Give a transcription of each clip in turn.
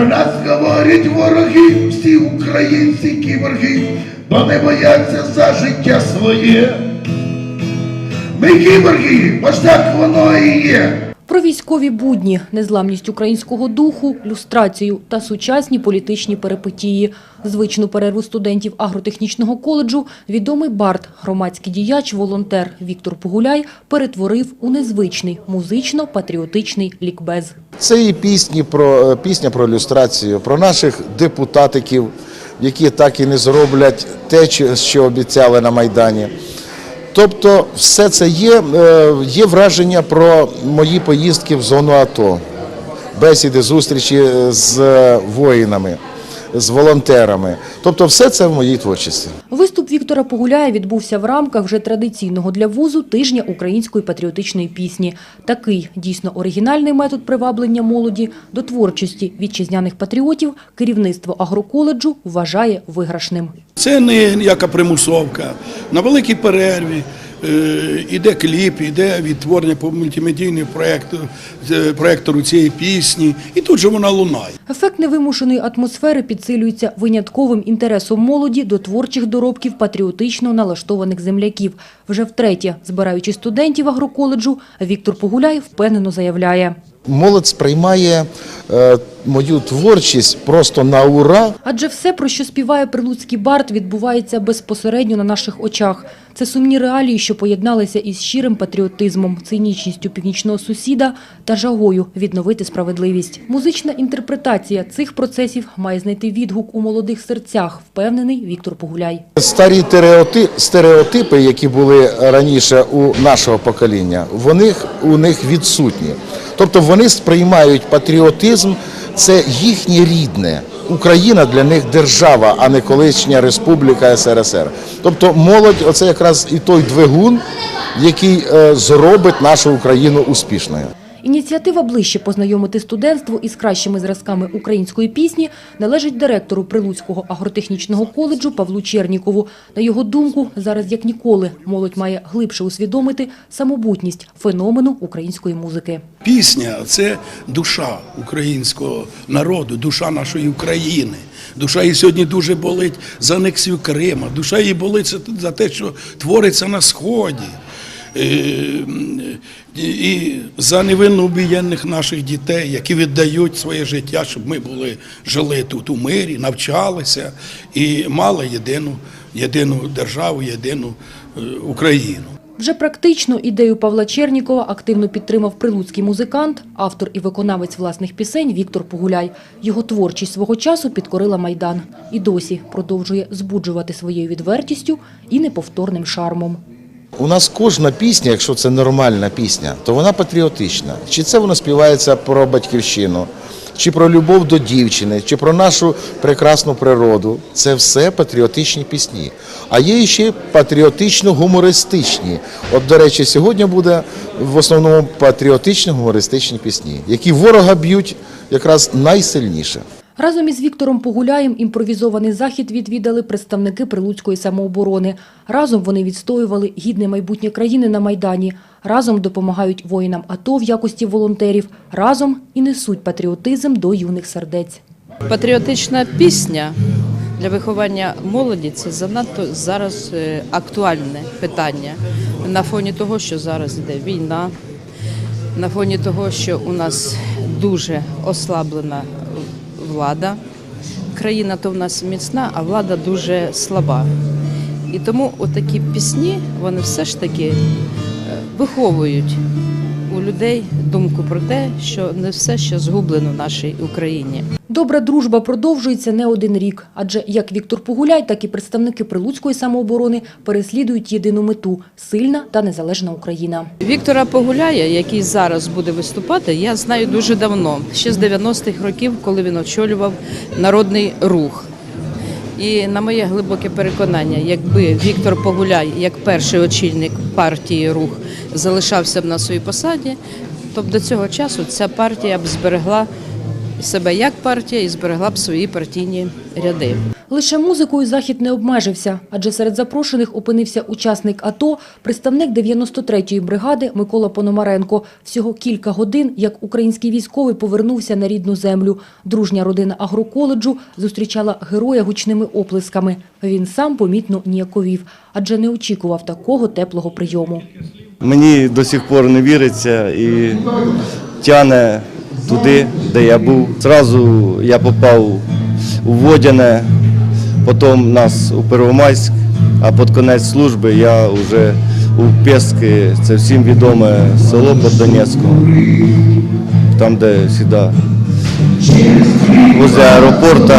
Про нас говорять вороги, всі українці кіборги, бо не бояться за життя своє. Ми кіборги, бо ж так воно і є. Про військові будні, незламність українського духу, люстрацію та сучасні політичні перипетії. Звичну перерву студентів агротехнічного коледжу відомий бард, громадський діяч, волонтер Віктор Погуляй перетворив у незвичний музично-патріотичний лікбез. Це і пісні про е, пісня про ілюстрацію, про наших депутатиків, які так і не зроблять те, що обіцяли на Майдані. Тобто, все це є, е, є враження про мої поїздки в зону АТО, бесіди, зустрічі з воїнами, з волонтерами. Тобто, все це в моїй творчості. Виступ Віктора Погуляя відбувся в рамках вже традиційного для вузу тижня української патріотичної пісні. Такий дійсно оригінальний метод приваблення молоді до творчості вітчизняних патріотів керівництво агроколеджу вважає виграшним. Це не ніяка примусовка. На великій перерві іде кліп, іде відтворення по мультимедійному проєкту, е, проєктору цієї пісні, і тут же вона лунає. Ефект невимушеної атмосфери підсилюється винятковим інтересом молоді до творчих доробків патріотично налаштованих земляків. Вже втретє, збираючи студентів агроколеджу, Віктор Погуляй впевнено заявляє. Молодь сприймає е, мою творчість просто на ура. Адже все, про що співає прилуцький бард, відбувається безпосередньо на наших очах. Це сумні реалії, що поєдналися із щирим патріотизмом, цинічністю північного сусіда та жагою відновити справедливість. Музична інтерпретація цих процесів має знайти відгук у молодих серцях, впевнений Віктор Погуляй. Старі стереоти- стереотипи, які були раніше у нашого покоління, вони у них відсутні. Тобто вони сприймають патріотизм, це їхнє рідне. Україна для них держава, а не колишня республіка СРСР. Тобто молодь, оце якраз і той двигун, який е, зробить нашу Україну успішною. Ініціатива ближче познайомити студентство із кращими зразками української пісні належить директору Прилуцького агротехнічного коледжу Павлу Чернікову. На його думку, зараз як ніколи молодь має глибше усвідомити самобутність феномену української музики. Пісня це душа українського народу, душа нашої України. Душа її сьогодні дуже болить за анексію Крима. Душа її болить за те, що твориться на сході. Е, І за невинно убієнних наших дітей, які віддають своє життя, щоб ми були жили тут у мирі, навчалися і мали єдину, єдину державу, єдину е, Україну. Вже практично ідею Павла Чернікова активно підтримав прилуцький музикант, автор і виконавець власних пісень Віктор Погуляй. Його творчість свого часу підкорила Майдан і досі продовжує збуджувати своєю відвертістю і неповторним шармом. У нас кожна пісня, якщо це нормальна пісня, то вона патріотична. Чи це воно співається про батьківщину, чи про любов до дівчини, чи про нашу прекрасну природу. Це все патріотичні пісні. А є ще патріотично-гумористичні. От, до речі, сьогодні буде в основному патріотично-гумористичні пісні, які ворога б'ють якраз найсильніше. Разом із Віктором Погуляєм імпровізований захід відвідали представники прилуцької самооборони. Разом вони відстоювали гідне майбутнє країни на Майдані. Разом допомагають воїнам АТО в якості волонтерів. Разом і несуть патріотизм до юних сердець. Патріотична пісня для виховання молоді це занадто зараз е, актуальне питання на фоні того, що зараз йде війна, на фоні того, що у нас дуже ослаблена влада. Країна то в нас міцна, а влада дуже слаба. І тому отакі пісні вони все ж таки е, виховують у людей думку про те, що не все ще згублено в нашій Україні. Добра дружба продовжується не один рік, адже як Віктор Погуляй, так і представники прилуцької самооборони переслідують єдину мету – сильна та незалежна Україна. Віктора Погуляя, який зараз буде виступати, я знаю дуже давно, ще з 90-х років, коли він очолював народний рух. І на моє глибоке переконання, якби Віктор Погуляй, як перший очільник партії рух, залишався б на своїй посаді, то б до цього часу ця партія б зберегла себе як партія і зберегла б свої партійні ряди. Лише музикою захід не обмежився, адже серед запрошених опинився учасник АТО, представник 93-ї бригади Микола Пономаренко. Всього кілька годин, як український військовий повернувся на рідну землю. Дружня родина агроколеджу зустрічала героя гучними оплесками. Він сам помітно ніяковів, адже не очікував такого теплого прийому. Мені до сих пор не віриться і тяне туди, де я був. Зразу я попав у Водяне, потім нас у Первомайськ, а під кінець служби я вже у Пески, це всім відоме село під Донецьком, там, де завжди возле аеропорту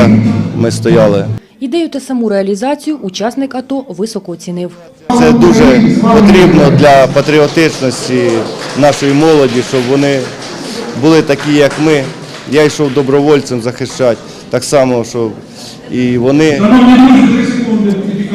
ми стояли. Ідею та саму реалізацію учасник АТО високо оцінив. Це дуже потрібно для патріотичності нашої молоді, щоб вони були такі, як ми. Я йшов добровольцем захищати, так само, щоб і вони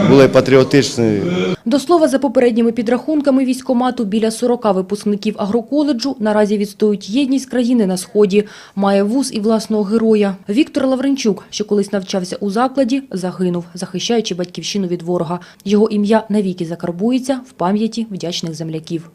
були патріотичні. До слова, за попередніми підрахунками військомату, біля 40 випускників агроколеджу наразі відстоюють єдність країни на Сході. Має вуз і власного героя. Віктор Лавренчук, що колись навчався у закладі, загинув, захищаючи батьківщину від ворога. Його ім'я навіки закарбується в пам'яті вдячних земляків.